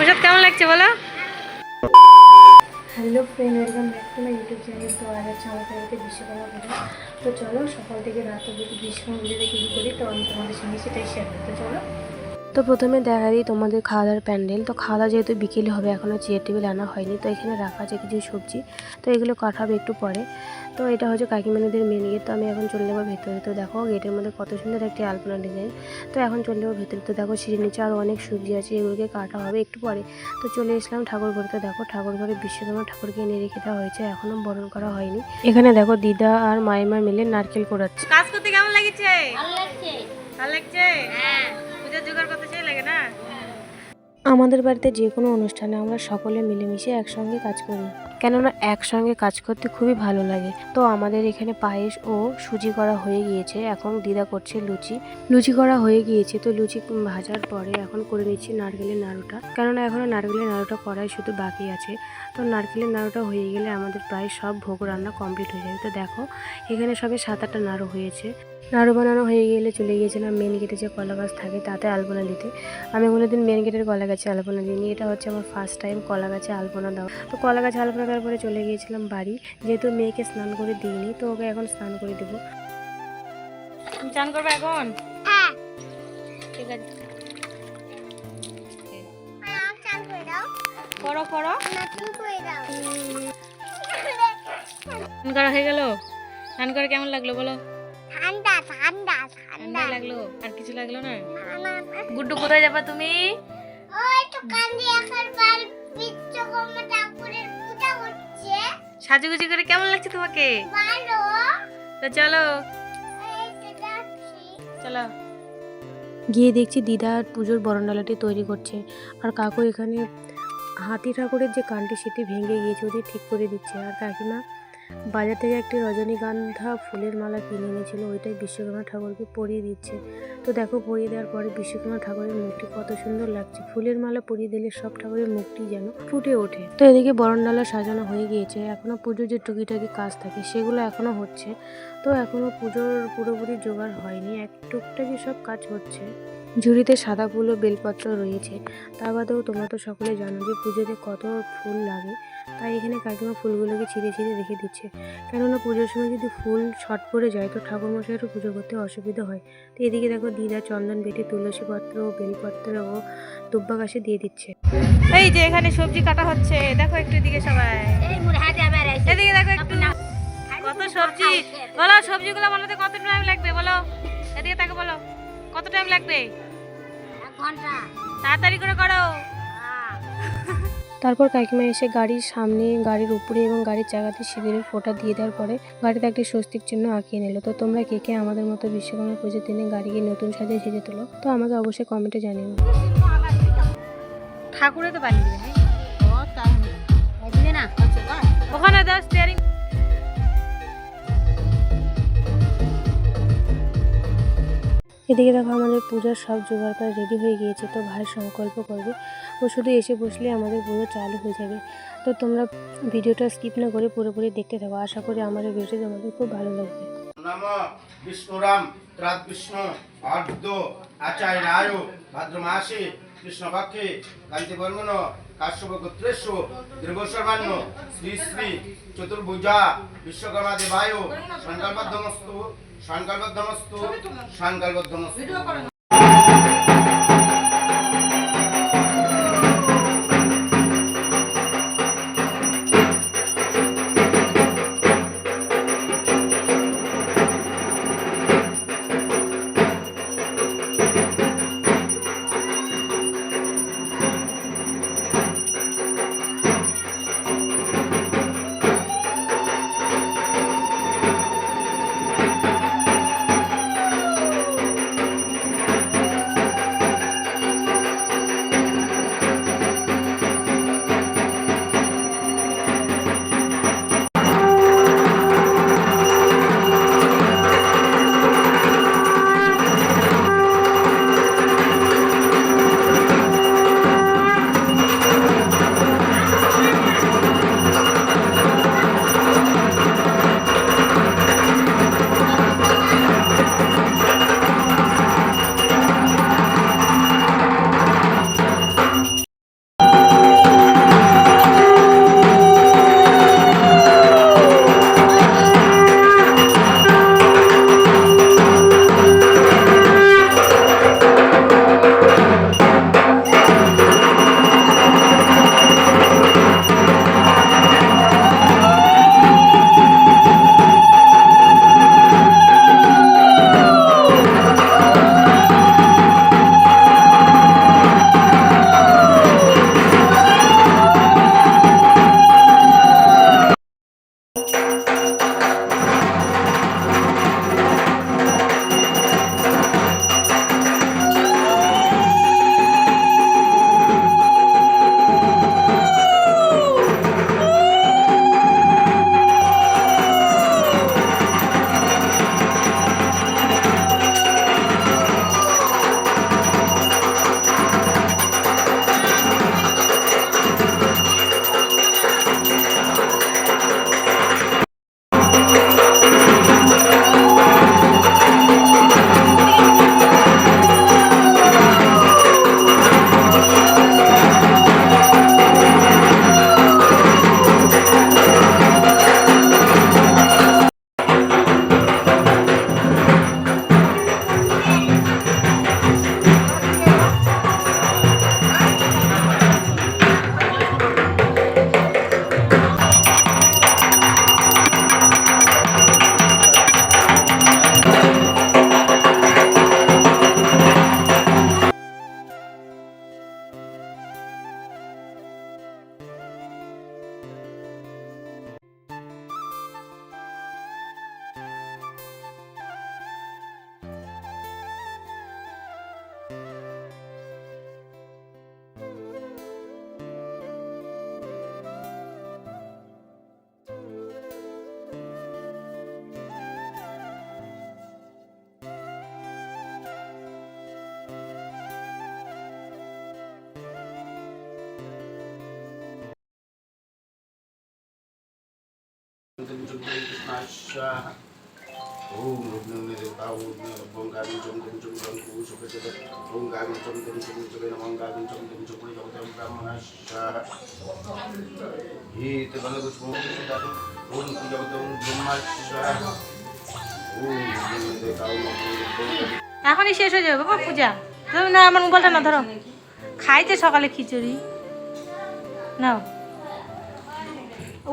প্রসাদ কেমন লাগছে বলো? Hello friend welcome back to my YouTube channel তো আজ হচ্ছে আমার বাড়িতে বিশ্বকর্মা পুজো। তো চলো সকাল থেকে রাত অবধি বিশ্বকর্মা পুজোতে কী করি, তো আমি তোমাদের সঙ্গে সেটাই শেয়ার করতে। চলো। তো প্রথমে দেখা দিই তোমাদের খাওয়া দাওয়ার প্যান্ডেল। তো খাওয়া দাওয়া যেহেতু বিকেলে হবে এখনও চেয়ার টেবিল আনা হয়নি। তো এখানে রাখা আছে কিছু সবজি। তো এগুলো কাটাবে একটু পরে। তো এটা হচ্ছে কাকিমানিদের মেন গেট তো আমি এখন চলে যাব ভেতরে। তো দেখো গেটের মধ্যে কত সুন্দর একটি আলপনা ডিজাইন তো এখন চলে যাব ভেতরে। তো দেখো সিঁড়ির নিচে আরও অনেক সবজি আছে এগুলোকে কাটা হবে একটু পরে। তো চলে এসলাম ঠাকুর ঘরে। তো দেখো ঠাকুর ঘরে বিশ্বকর্মা ঠাকুরকে এনে রেখে দেওয়া হয়েছে। এখনও বরণ করা হয়নি। এখানে দেখো দিদা আর মাইমা মিলে নারকেল কোড়াচ্ছে। কাজ করতে কেমন লাগছে? ভালো লাগছে। ভালো লাগছে? হ্যাঁ। আমাদের বাড়িতে যে কোনো অনুষ্ঠানে আমরা সকলে মিলেমিশে একসঙ্গে কাজ করি। কেননা একসঙ্গে কাজ করতে খুবই ভালো লাগে। তো আমাদের এখানে পায়েস ও সুজি করা হয়ে গিয়েছে। এখন দিদা করছে লুচি। লুচি করা হয়ে গিয়েছে। তো লুচি ভাজার পরে এখন করে নিচ্ছি নারকেলের নাড়ুটা। কেননা এখনও নারকেলের নাড়ুটা করাই শুধু বাকি আছে। তো নারকেলের নাড়ুটা হয়ে গেলে আমাদের প্রায় সব ভোগ রান্না কমপ্লিট হয়ে যাবে। তো দেখো, এখানে সবে সাত আটটা নাড়ু হয়েছে। নাড়ু বানানো হয়ে গেলে চলে গিয়েছিলাম মেন গেটে যে কলা গাছ থাকে তাতে আলপনা দিতে। আমি কোনো দিন মেন গেটের কলা গাছে আলপনা দিইনি এটা হচ্ছে আমার ফার্স্ট টাইম কলা গাছে আলপনা দেওয়া। তো কলা গাছে আলপনা দেওয়ার পরে চলে গিয়েছিলাম বাড়ি যেহেতু মেয়েকে স্নান করে দিইনি তো ওকে এখন স্নান করে দেবো। তুমি চান করবে এখন? হ্যাঁ। ঠিক আছে। করে স্নান হয়ে গেল? স্নান করে কেমন লাগল বলো? ঠান্ডা লাগল? আর কিছু লাগল না। গুড্ডু কোথায় যাবা তুমি? সাজুগুজি করে কেমন লাগছে তোমাকে? ভালো। তো চলো। চলো। গিয়ে দেখছি দিদা আর পুজোর বরণডালাটি তৈরি করছে। আর কাকু এখানে হাতি ঠাকুরের যে কানটি সেটি ভেঙে গিয়েছে ওটি ঠিক করে দিচ্ছে। আর কাকিমা বাজার থেকে একটি রজনীগন্ধা ফুলের মালা কিনে এনেছিল, ওইটাই বিশ্বকর্মা ঠাকুরকে পরিয়ে দিচ্ছে। তো দেখো, পরিয়ে দেওয়ার পরে বিশ্বকর্মা ঠাকুরের মুখটি কত সুন্দর লাগছে। ফুলের মালা পরিয়ে দিলে সব ঠাকুরের মুখটি যেন ফুটে ওঠে। তো এদিকে বরণডালা সাজানো হয়ে গিয়েছে। এখনও পুজোর যে টুকিটাকি কাজ থাকে, সেগুলো এখনও হচ্ছে। তো এখনও পুজোর পুরোপুরি জোগাড় হয়নি। এক টুকটাকি সব কাজ হচ্ছে। ঝুড়িতে সাদা ফুল ও বেলপত্র রয়েছে। তা বাদেও তোমরা তো সকলে জানো যে পুজোতে কত ফুল লাগে। তাই এখানে কাকিমা ফুলগুলোকে ছিঁড়ে ছিঁড়ে রেখে দিচ্ছে। কেননা পুজোর সময় যদি ফুল ছট পড়ে যায় তো ঠাকুর ঠাকুরমশাইয়েরও পুজো করতে অসুবিধা হয়। তো এদিকে দেখো দিদা চন্দন বেটে তুলসী পত্র বেলপত্র ও দুব্বা গাছে দিয়ে দিচ্ছে। এই যে এখানে সবজি কাটা হচ্ছে। দেখো একটু এদিকে সবাই। এদিকে দেখো একটু। কত সবজি। বলো সবজিগুলো বানাতে কত টাইম লাগবে? বলো। এদিকে তাকে বলো। কত টাইম লাগবে? ঘণ্টা। তাড়াতাড়ি করে করো। হ্যাঁ। তারপর কাকিমা এসে গাড়ির সামনে, গাড়ির উপরে এবং গাড়ির চাকাতে শিবিরের ফোঁটা দিয়ে দেওয়ার পরে গাড়িতে একটি স্বস্তির চিহ্ন আঁকিয়ে নিল। তো তোমরা কে কে আমাদের মতো বিশ্বকর্মা পুজোর দিনে গাড়িকে নতুন সাজে সেজে তোলো? তো আমাকে অবশ্যই কমেন্টে জানিও। ঠাকুরে তো বানিয়ে হ্যাঁ? না? ওখানে দাও স্টিয়ারিং এদিকে দেখো আমাদের পূজার সব জোগাড় প্রায় রেডি হয়ে গিয়েছে, তো ভাই সংকল্প করবে। ও শুধু এসে বসলে আমাদের পুজো চালু হয়ে যাবে। তো তোমরা ভিডিওটা স্কিপ না করে পুরোপুরি দেখতে থাকো। আশা করি আমাদের ভিডিওটি তোমাদের খুব ভালো লাগবে। নম বিষ্ণুরাম ত্রাদ বিষ্ণু আর্দ্র আচার্যায় ভাদ্রমাসে কৃষ্ণপক্ষে কান্তিবর্মণ কাশ্যপ গোত্রেষু দীর্ঘশর্মান্য শ্রী শ্রী চতুর্ভুজা বিশ্বকর্মা দেবায় সংকল্পদ্ধমস্তু সংকল্পদ্ধমস্তু সংকল্পদ্ধমস্তু এখনই শেষ হয়ে যাবে বাবা পূজা। ধরো না আমার মোবাইলটা না ধরো। খাইতে সকালে খিচুড়ি। নাও। ও,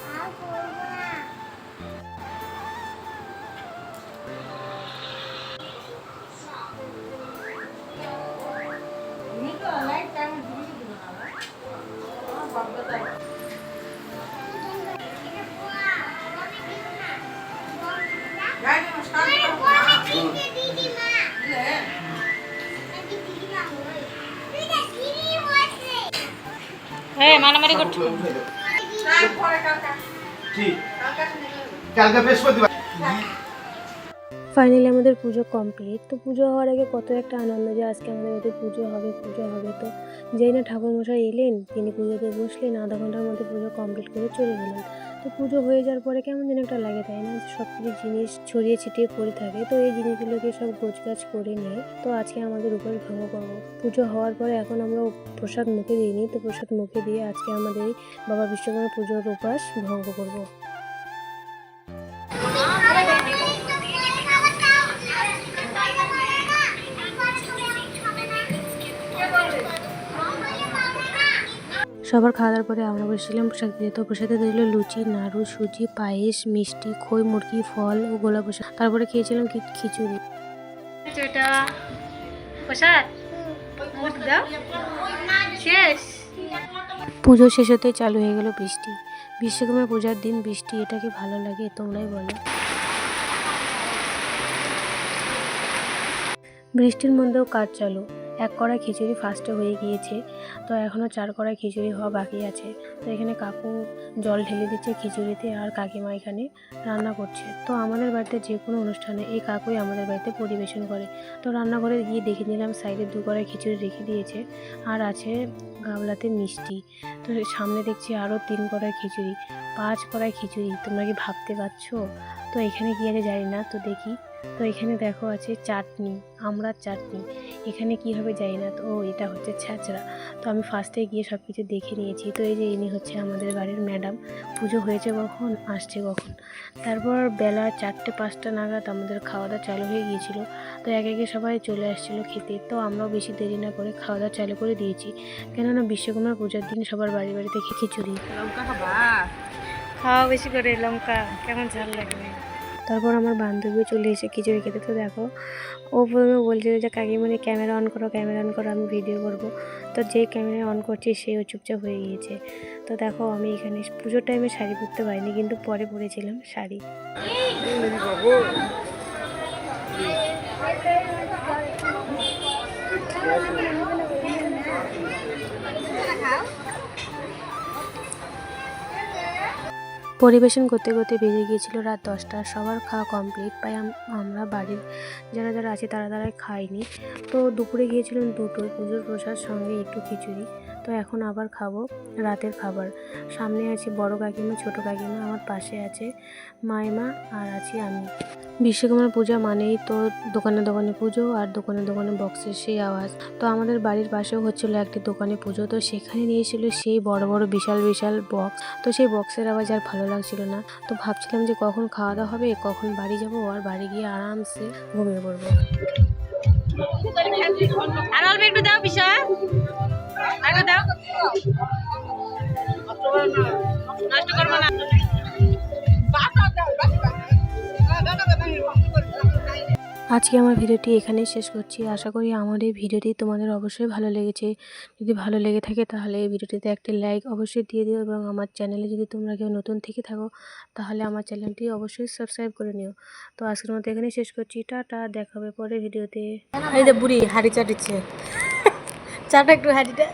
হ্যাঁ মারামারি করছ ফাইনালি আমাদের পুজো কমপ্লিট। তো পুজো হওয়ার আগে কত একটা আনন্দ যে আজকে আমাদের বাড়িতে পুজো হবে পুজো হবে। তো যেই না ঠাকুরমশাই এলেন তিনি পুজোতে বসলেন আধা ঘণ্টার মধ্যে পুজো কমপ্লিট করে চলে গেলেন। তো পুজো হয়ে যাওয়ার পরে কেমন যেন একটা লাগে, তাই না? সব কিছু জিনিস ছড়িয়ে ছিটিয়ে পড়ে থাকে। তো এই জিনিসগুলোকে সব গোছগাছ করে নিয়ে, তো আজকে আমাদের উপরে ভঙ্গ করব। পুজো হওয়ার পরে এখন আমরা প্রসাদ মুখে দিইনি, তো প্রসাদ মুখে দিয়ে আজকে আমাদের বাবা বিশ্বকর্মা পুজোর উপাস ভঙ্গ করব। সবার খাওয়া দাওয়ার পরে আমরা বসেছিলাম প্রসাদ খেতে তো প্রসাদে দিল লুচি নাড়ু সুজি পায়েস মিষ্টি খই মুরগি ফল ও গোলা প্রসাদ তারপরে খেয়েছিলাম কি- খিচুড়ি। এটা প্রসাদ? শেষ। পুজো শেষ হতে চালু হয়ে গেল বৃষ্টি। বিশ্বকর্মা পূজার দিন বৃষ্টি এটাকে ভালো লাগে তোমরাই বলো। বৃষ্টির মধ্যেও কাজ চালু। এক কড়াই খিচুড়ি ফার্স্টে হয়ে গিয়েছে। তো এখনও চার কড়াই খিচুড়ি হওয়া বাকি আছে। তো এখানে কাকু জল ঢেলে দিচ্ছে খিচুড়িতে আর কাকিমা এখানে রান্না করছে। তো আমাদের বাড়িতে যে কোনো অনুষ্ঠানে এই কাকুই আমাদের বাড়িতে পরিবেশন করে। তো রান্নাঘরে গিয়ে দেখে নিলাম সাইডে দু কড়াই খিচুড়ি রেখে দিয়েছে আর আছে গামলাতে মিষ্টি। তো সামনে দেখছি আরও তিন কড়াই খিচুড়ি, পাঁচ কড়াই খিচুড়ি। তোমরা কি ভাবতে পারছ? তো এখানে কি আছে জানি না, তো দেখি। তো এখানে দেখো আছে চাটনি, আমড়ার চাটনি। এখানে কি হবে জানি না। তো এটা হচ্ছে ছ্যাঁচড়া তো আমি ফার্স্টে গিয়ে সব কিছু দেখে নিয়েছি। তো এই যে ইনি হচ্ছে আমাদের বাড়ির ম্যাডাম পুজো হয়েছে কখন? আসছে কখন? তারপর বেলা চারটে পাঁচটা নাগাদ আমাদের খাওয়া দাওয়া চালু হয়ে গিয়েছিল। তো এক একে সবাই চলে আসছিল খেতে। তো আমরাও বেশি দেরি না করে খাওয়া দাওয়া চালু করে দিয়েছি। কেননা বিশ্বকর্মা পূজার দিন সবার বাড়ি বাড়িতে খিচুড়ি। লঙ্কা খাবা? খাওয়া বেশি করে লঙ্কা। কেমন ঝাল লাগবে তারপর আমার বান্ধবীও চলে এসে খিচুড়ি খেতে। তো দেখো, ও প্রথমে বলছিল যে কাকিমণি ক্যামেরা অন করো ক্যামেরা অন করো, আমি ভিডিও করব। তো যেই ক্যামেরা অন করছি সেও চুপচাপ হয়ে গিয়েছে। তো দেখো, আমি এখানে পুজোর টাইমে শাড়ি পরতে পারিনি, কিন্তু পরে পরেছিলাম শাড়ি। পরিবেশন করতে করতে বেজে গিয়েছিল রাত দশটা। সবার খাওয়া কমপ্লিট তাই আমরা বাড়ির যারা যারা আছে তারা তারা খাইনি তো দুপুরে গিয়েছিলাম দুটো পুজোর প্রসাদ সঙ্গে একটু খিচুড়ি। তো এখন আবার খাব, রাতের খাবার। সামনে আছে বড় কাকিমা, ছোট কাকিমা, আমার পাশে আছে মাইমা আর আছি আমি। বিশ্বকর্মার পূজা মানেই তো দোকানে দোকানে পুজো আর দোকানে দোকানে বক্সের সেই আওয়াজ। তো আমাদের বাড়ির পাশেও হচ্ছিল একটি দোকানে পুজো, তো সেখানে নিয়েছিল সেই বড় বড় বিশাল বিশাল বক্স। তো সেই বক্সের আওয়াজ আর ভালো লাগছিল না। তো ভাবছিলাম যে কখন খাওয়া দাওয়া হবে, কখন বাড়ি যাব আর বাড়ি গিয়ে আরামসে ঘুমিয়ে পড়ব। আর অল্প একটু দাও বিষয় আর একটু দাও। নষ্ট করব না। আজকে আমার ভিডিওটি এখানেই শেষ করছি। আশা করি আমার এই ভিডিওটি তোমাদের অবশ্যই ভালো লেগেছে। যদি ভালো লেগে থাকে তাহলে এই ভিডিওটিতে একটি লাইক অবশ্যই দিয়ে দিও এবং আমার চ্যানেলে যদি তোমরা কেউ নতুন থেকে থাকো তাহলে আমার চ্যানেলটি অবশ্যই সাবস্ক্রাইব করে নিও। তো আজকের মতো এখানেই শেষ করছি। টাটা দেখা হবে পরের ভিডিওতে। বুড়ি হাড়ি চাটিচ্ছে। চাটা একটু হাড়িটা